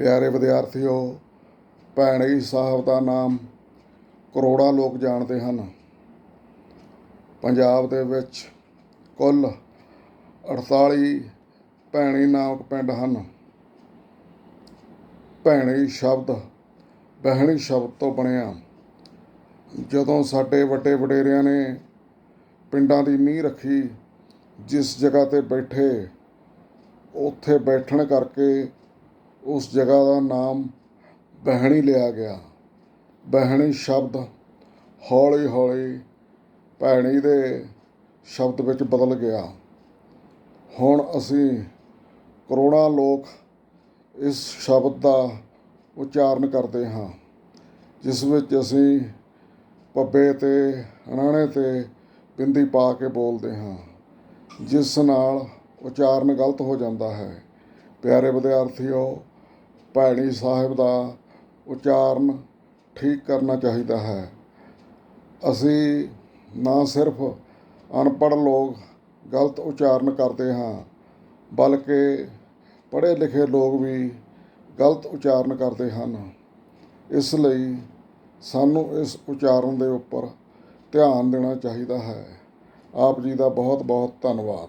ਪਿਆਰੇ ਵਿਦਿਆਰਥੀਓ, ਭੈਣੀ ਸਾਹਿਬ ਦਾ ਨਾਮ ਕਰੋੜਾਂ ਲੋਕ ਜਾਣਦੇ ਹਨ। ਪੰਜਾਬ ਦੇ ਵਿੱਚ ਕੁੱਲ 48 ਭੈਣੀ ਨਾਮਕ ਪਿੰਡ ਹਨ। ਭੈਣੀ ਸ਼ਬਦ ਬਹਿਣੀ ਸ਼ਬਦ ਤੋਂ ਬਣਿਆ। ਜਦੋਂ ਸਾਡੇ ਵੱਡੇ ਵਡੇਰਿਆਂ ਨੇ ਪਿੰਡਾਂ ਦੀ ਨੀਂਹ ਰੱਖੀ, ਜਿਸ ਜਗ੍ਹਾ ਤੇ ਬੈਠੇ, ਉੱਥੇ ਬੈਠਣ ਕਰਕੇ ਉਸ ਜਗ੍ਹਾ ਦਾ ਨਾਮ ਬਹਿਣੀ ਲਿਆ ਗਿਆ। ਬਹਿਣੀ ਸ਼ਬਦ ਹੌਲੀ ਹੌਲੀ ਭੈਣੀ ਦੇ ਸ਼ਬਦ ਵਿੱਚ ਬਦਲ ਗਿਆ। ਹੁਣ ਅਸੀਂ ਕਰੋੜਾਂ ਲੋਕ ਇਸ ਸ਼ਬਦ ਦਾ ਉਚਾਰਨ ਕਰਦੇ ਹਾਂ, ਜਿਸ ਵਿੱਚ ਅਸੀਂ ਪੱਬੇ ਤੇ ਅਣਾਣੇ ਤੇ ਬਿੰਦੀ ਪਾ ਕੇ ਬੋਲਦੇ ਹਾਂ, ਜਿਸ ਨਾਲ ਉਚਾਰਨ ਗਲਤ ਹੋ ਜਾਂਦਾ ਹੈ। ਪਿਆਰੇ ਵਿਦਿਆਰਥੀਓ ਭੈਣੀ ਸਾਹਿਬ ਦਾ ਉਚਾਰਨ ਠੀਕ ਕਰਨਾ ਚਾਹੀਦਾ ਹੈ। ਅਸੀਂ ਨਾ ਸਿਰਫ ਅਨਪੜ੍ਹ ਲੋਕ ਗਲਤ ਉਚਾਰਨ ਕਰਦੇ ਹਾਂ, ਬਲਕਿ ਪੜ੍ਹੇ ਲਿਖੇ ਲੋਕ ਵੀ ਗਲਤ ਉਚਾਰਨ ਕਰਦੇ ਹਨ। ਇਸ ਲਈ ਸਾਨੂੰ ਇਸ ਉਚਾਰਨ ਦੇ ਉੱਪਰ ਧਿਆਨ ਦੇਣਾ ਚਾਹੀਦਾ ਹੈ। ਆਪ ਜੀ ਦਾ ਬਹੁਤ ਬਹੁਤ ਧੰਨਵਾਦ।